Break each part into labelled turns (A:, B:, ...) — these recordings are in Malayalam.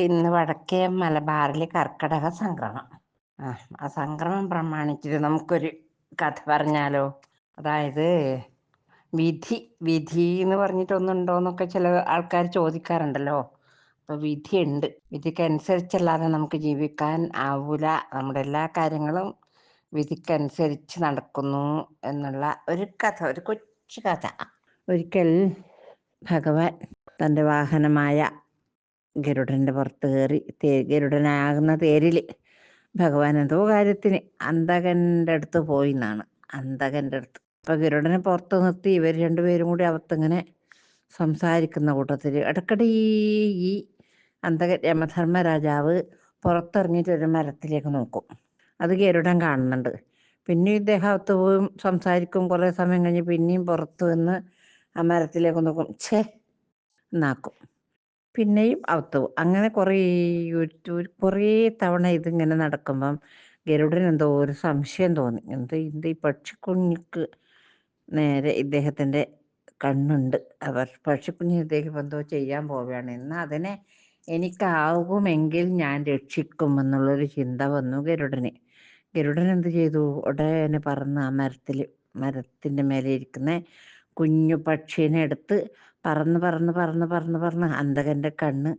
A: ഇന്ന് വടക്കേ മലബാറിലെ കർക്കടക സംക്രമം ആ സംക്രമം പ്രമാണിച്ചിട്ട് നമുക്കൊരു കഥ പറഞ്ഞാലോ? അതായത് വിധി വിധി എന്ന് പറഞ്ഞിട്ട് ഒന്നുണ്ടോന്നൊക്കെ ചില ആൾക്കാർ ചോദിക്കാറുണ്ടല്ലോ. അപ്പൊ വിധിയുണ്ട്. വിധിക്കനുസരിച്ചല്ലാതെ നമുക്ക് ജീവിക്കാൻ ആവൂല. നമ്മുടെ എല്ലാ കാര്യങ്ങളും വിധിക്കനുസരിച്ച് നടക്കുന്നു എന്നുള്ള ഒരു കഥ ഒരു കൊച്ചു കഥ. ഒരിക്കൽ ഭഗവാൻ തന്റെ വാഹനമായ ഗരുഡന്റെ പുറത്ത് കയറി ഗരുഡനാകുന്ന തേരിൽ ഭഗവാൻ എന്തോ കാര്യത്തിന് അന്തകന്റെ അടുത്ത് പോയി എന്നാണ് അന്തകന്റെ അടുത്ത്. അപ്പൊ ഗരുഡനെ പുറത്ത് നിർത്തി ഇവർ രണ്ടുപേരും കൂടി അവത്തിങ്ങനെ സംസാരിക്കുന്ന കൂട്ടത്തിൽ ഇടക്കടി ഈ അന്തകൻ രമധർമ്മ രാജാവ് പുറത്തിറങ്ങിയിട്ട് ഒരു മരത്തിലേക്ക് നോക്കും. അത് ഗരുഡൻ കാണുന്നുണ്ട്. പിന്നെ ഇദ്ദേഹം അകത്ത് സംസാരിക്കും കുറേ സമയം കഴിഞ്ഞ് പിന്നെയും പുറത്ത് വന്ന് ആ മരത്തിലേക്ക് നോക്കും. ഛേ എന്നാക്കും. പിന്നെയും അകത്ത് അങ്ങനെ കുറേ ഒരു കുറേ തവണ ഇതിങ്ങനെ നടക്കുമ്പം ഗരുഡൻ എന്തോ ഒരു സംശയം തോന്നി. എന്ത് ഇത് ഈ പക്ഷിക്കുഞ്ഞിക്ക് നേരെ ഇദ്ദേഹത്തിന്റെ കണ്ണുണ്ട്. അവർ പക്ഷിക്കുഞ്ഞ് ഇദ്ദേഹം എന്തോ ചെയ്യാൻ പോവുകയാണ്. എന്നാൽ അതിനെ എനിക്കാകുമെങ്കിൽ ഞാൻ രക്ഷിക്കും എന്നുള്ളൊരു ചിന്ത വന്നു ഗരുഡന്. ഗരുഡൻ എന്ത് ചെയ്തു? ഉടനെ പറന്ന് ആ മരത്തിൽ മരത്തിന്റെ മേലെ ഇരിക്കുന്ന കുഞ്ഞു പക്ഷീനെ എടുത്ത് പറന്ന് പറന്ന് പറന്ന് പറന്ന് പറന്ന് അന്ധകന്റെ കണ്ണ്.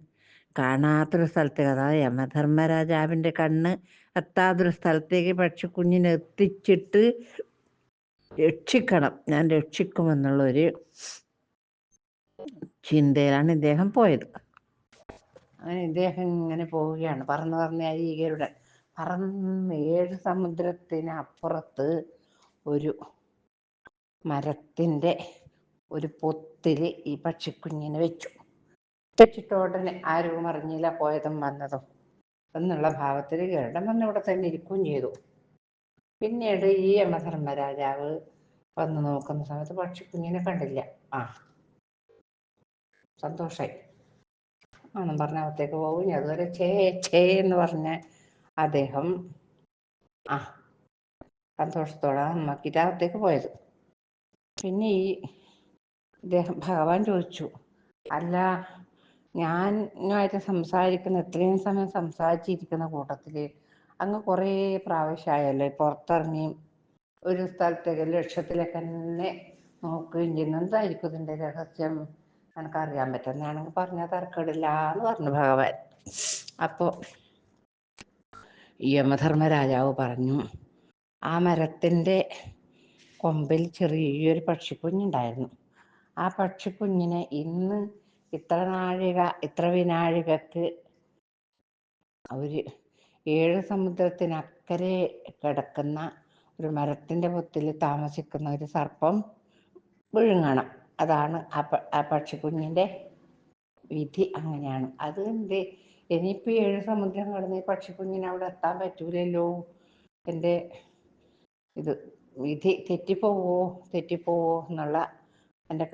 A: കാണാത്തൊരു സ്ഥലത്തേക്ക് അതായത് യമധർമ്മരാജാവിന്റെ കണ്ണ് എത്താത്തൊരു സ്ഥലത്തേക്ക് പക്ഷിക്കുഞ്ഞിനെ എത്തിച്ചിട്ട് രക്ഷിക്കണം. ഞാൻ രക്ഷിക്കുമെന്നുള്ളൊരു ചിന്തയിലാണ് ഇദ്ദേഹം പോയത്. അങ്ങനെ ഇദ്ദേഹം ഇങ്ങനെ പോവുകയാണ്. പറന്ന് പറഞ്ഞ അരീകരുടെ പറന്ന് ഏഴ് സമുദ്രത്തിനപ്പുറത്ത് ഒരു മരത്തിന്റെ ഒരു പൊത്തിൽ ഈ പക്ഷിക്കുഞ്ഞിനെ വെച്ചു. വെച്ചിട്ട് ഉടനെ ആരും അറിഞ്ഞില്ല പോയതും വന്നതും. എന്നുള്ള ഭാവത്തിൽ ഗരുഡൻ വന്ന് ഇവിടെ തന്നെ ഇരിക്കുകയും ചെയ്തു. പിന്നീട് ഈ യമധർമ്മ രാജാവ് വന്ന് നോക്കുന്ന സമയത്ത് പക്ഷിക്കുഞ്ഞിനെ കണ്ടില്ല. ആ സന്തോഷായി. ആണെന്ന് പറഞ്ഞ അകത്തേക്ക് പോകും അതുവരെ ചേ ചേ എന്ന് പറഞ്ഞ അദ്ദേഹം ആ സന്തോഷത്തോടെ അമ്മക്കിട്ട് അകത്തേക്ക് പോയത്. പിന്നെ ഈ ഇദ്ദേഹം ഭഗവാൻ ചോദിച്ചു. അല്ല ഞാനുമായിട്ട് സംസാരിക്കുന്ന ഇത്രയും സമയം സംസാരിച്ചിരിക്കുന്ന കൂട്ടത്തിൽ അങ്ങ് കുറേ പ്രാവശ്യമായല്ലോ പുറത്തിറങ്ങി ഒരു സ്ഥലത്തേക്ക് ലക്ഷ്യത്തിലേക്ക് തന്നെ നോക്കുകയും ചെയ്യുന്നു. എന്തായിരിക്കും ഇതിന്റെ രഹസ്യം? എനിക്കറിയാൻ പറ്റുന്നതാണെങ്കിൽ പറഞ്ഞാൽ തർക്കമില്ല എന്ന് പറഞ്ഞു ഭഗവാൻ. അപ്പോൾ യമധർമ്മ രാജാവ് പറഞ്ഞു ആ മരത്തിന്റെ കൊമ്പിൽ ചെറിയൊരു പക്ഷിക്കുഞ്ഞുണ്ടായിരുന്നു. ആ പക്ഷിക്കുഞ്ഞിനെ ഇന്ന് ഇത്ര നാഴിക ഇത്ര വിനാഴികക്ക് ഒരു ഏഴ് സമുദ്രത്തിനക്കരെ കിടക്കുന്ന ഒരു മരത്തിന്റെ പൊത്തിൽ താമസിക്കുന്ന ഒരു സർപ്പം വിഴുങ്ങണം. അതാണ് ആ പക്ഷിക്കുഞ്ഞിന്റെ വിധി അങ്ങനെയാണ്. അത് എന്ത് ഇനിയിപ്പോൾ ഏഴ് സമുദ്രം കടന്ന് ഈ പക്ഷിക്കുഞ്ഞിന് അവിടെ എത്താൻ പറ്റൂലല്ലോ? എന്റെ ഇത് വിധി തെറ്റിപ്പോവോ? തെറ്റിപ്പോവോ? എന്നുള്ള എന്റെ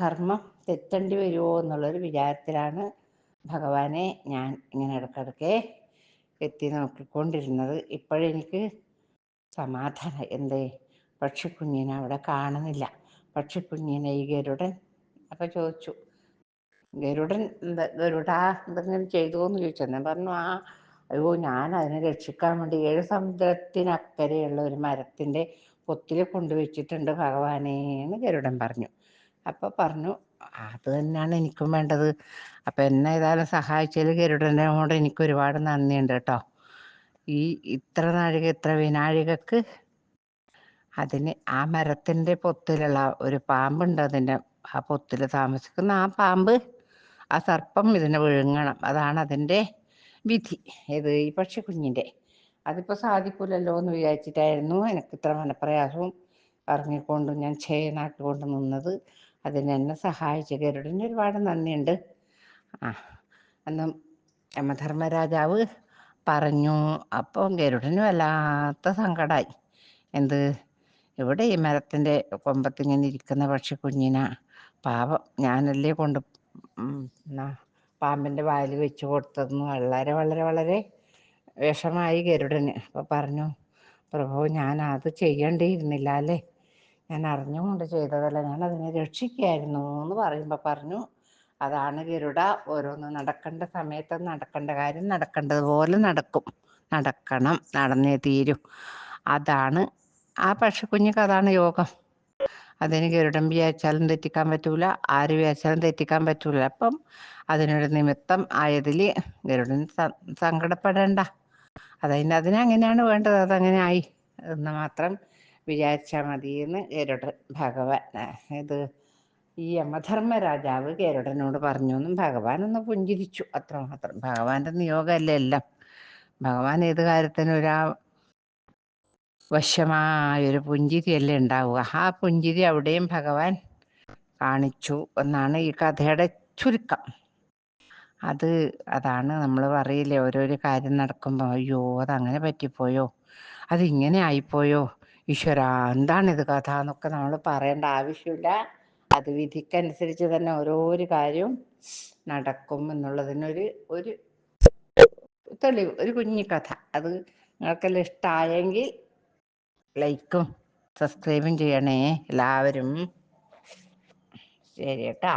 A: ധർമ്മം തെറ്റേണ്ടി വരുമോ എന്നുള്ളൊരു വിചാരത്തിലാണ് ഭഗവാനെ ഞാൻ ഇങ്ങനെ ഇടയ്ക്കിടയ്ക്ക് എത്തി നോക്കിക്കൊണ്ടിരുന്നത്. ഇപ്പോഴെനിക്ക് സമാധാനം. എന്തേ? പക്ഷിക്കുഞ്ഞിനെ അവിടെ കാണുന്നില്ല. പക്ഷിക്കുഞ്ഞിനെ ഈ ഗരുഡൻ അപ്പം ചോദിച്ചു. ഗരുഡൻ എന്താ ഗരുഡാ എന്തെങ്കിലും ചെയ്തു എന്ന് ചോദിച്ചു. ഞാൻ പറഞ്ഞു ആ അയ്യോ ഞാൻ അതിനെ രക്ഷിക്കാൻ വേണ്ടി ഏഴ് സമുദ്രത്തിനക്കരെയുള്ള ഒരു മരത്തിന്റെ പൊത്തിൽ കൊണ്ടുവച്ചിട്ടുണ്ട് ഭഗവാനേ എന്ന് ഗരുഡൻ പറഞ്ഞു. അപ്പോൾ പറഞ്ഞു അത് തന്നെയാണ് എനിക്കും വേണ്ടത്. അപ്പൊ എന്നെ ഏതായാലും സഹായിച്ചതിൽ ഗരുഡനോട് എനിക്ക് ഒരുപാട് നന്ദിയുണ്ട് കേട്ടോ. ഈ ഇത്ര നാഴിക ഇത്ര വിനാഴികക്ക് അതിന് ആ മരത്തിന്റെ പൊത്തിലുള്ള ഒരു പാമ്പുണ്ട് അതിന്റെ ആ പൊത്തിൽ താമസിക്കുന്ന ആ പാമ്പ് ആ സർപ്പം ഇതിനെ വിഴുങ്ങണം. അതാണ് അതിന്റെ വിധി. ഏത് ഈ പക്ഷി കുഞ്ഞിന്റെ അതിപ്പോൾ സാധിക്കൂലല്ലോ എന്ന് വിചാരിച്ചിട്ടായിരുന്നു. എനിക്ക് ഇത്ര മനപ്രയാസവും ഇറങ്ങിക്കൊണ്ട് ഞാൻ കൊണ്ട് നിന്നത്. അതിന് എന്നെ സഹായിച്ച. ഗരുഡന് ഒരുപാട് നന്ദിയുണ്ട്. ആ അന്ന് യമധർമ്മരാജാവ് പറഞ്ഞു അപ്പം ഗരുഡന് വല്ലാത്ത സങ്കടമായി എന്ത്? ഇവിടെ ഈ മരത്തിന്റെ കൊമ്പത്തിങ്ങനെ ഇരിക്കുന്ന പക്ഷി കുഞ്ഞിന? പാപം ഞാനല്ലേ കൊണ്ട് പാമ്പിന്റെ വായിൽ വെച്ച് കൊടുത്തതെന്ന് വളരെ വളരെ വളരെ വിഷമായി ഗരുഡന്. അപ്പോൾ പറഞ്ഞു പ്രഭു ഞാൻ അത് ചെയ്യേണ്ടിയിരുന്നില്ല അല്ലേ? ഞാൻ അറിഞ്ഞുകൊണ്ട് ചെയ്തതല്ല. ഞാൻ അതിനെ രക്ഷിക്കായിരുന്നു എന്ന് പറയുമ്പോൾ പറഞ്ഞു അതാണ് ഗരുഡ ഓരോന്ന് നടക്കേണ്ട സമയത്ത് നടക്കേണ്ട കാര്യം നടക്കേണ്ടതുപോലെ നടക്കും. നടക്കണം നടന്നേ തീരും. അതാണ് ആ പക്ഷിക്കുഞ്ഞിക്ക് അതാണ് യോഗം. അതിന് ഗരുഡൻ വിചാരിച്ചാലും തെറ്റിക്കാൻ പറ്റൂല ആര് വിചാരിച്ചാലും തെറ്റിക്കാൻ പറ്റൂല. അപ്പം അതിനൊരു നിമിത്തം ആയതിൽ ഗരുഡൻ സങ്കടപ്പെടേണ്ട. അതിനെ അങ്ങനെയാണ് വേണ്ടത്. അതങ്ങനെ ആയി. എന്ന് മാത്രം വിചാരിച്ചാൽ മതിയെന്ന് ഗരുഡൻ ഭഗവാൻ ഇത് ഈ യമധർമ്മ രാജാവ് ഗരുഡനോട് പറഞ്ഞു എന്നും ഭഗവാൻ ഒന്ന് പുഞ്ചിരിച്ചു. അത്രമാത്രം ഭഗവാന്റെ നിയോഗമല്ലേ എല്ലാം? ഭഗവാൻ ഏത് കാര്യത്തിനും ഒരാ വശമായൊരു പുഞ്ചിരിയല്ലേ ഉണ്ടാവുക. ആ പുഞ്ചിരി അവിടെയും ഭഗവാൻ കാണിച്ചു എന്നാണ് ഈ കഥയുടെ ചുരുക്കം. അത് അതാണ് നമ്മൾ പറയില്ലേ ഓരോരോ കാര്യം നടക്കുമ്പോൾ അയ്യോ അതങ്ങനെ പറ്റിപ്പോയോ? അതിങ്ങനെ ആയിപ്പോയോ? ഈശ്വര എന്താണിത് കഥ എന്നൊക്കെ നമ്മൾ പറയേണ്ട ആവശ്യമില്ല. അത് വിധിക്കനുസരിച്ച് തന്നെ ഓരോരോ കാര്യവും നടക്കും എന്നുള്ളതിനൊരു ഒരു തെളിവ് ഒരു കുഞ്ഞു കഥ. അത് നിങ്ങൾക്കെല്ലാം ഇഷ്ടമായെങ്കിൽ ലൈക്കും സബ്സ്ക്രൈബും ചെയ്യണേ എല്ലാവരും. ശരി കേട്ടാ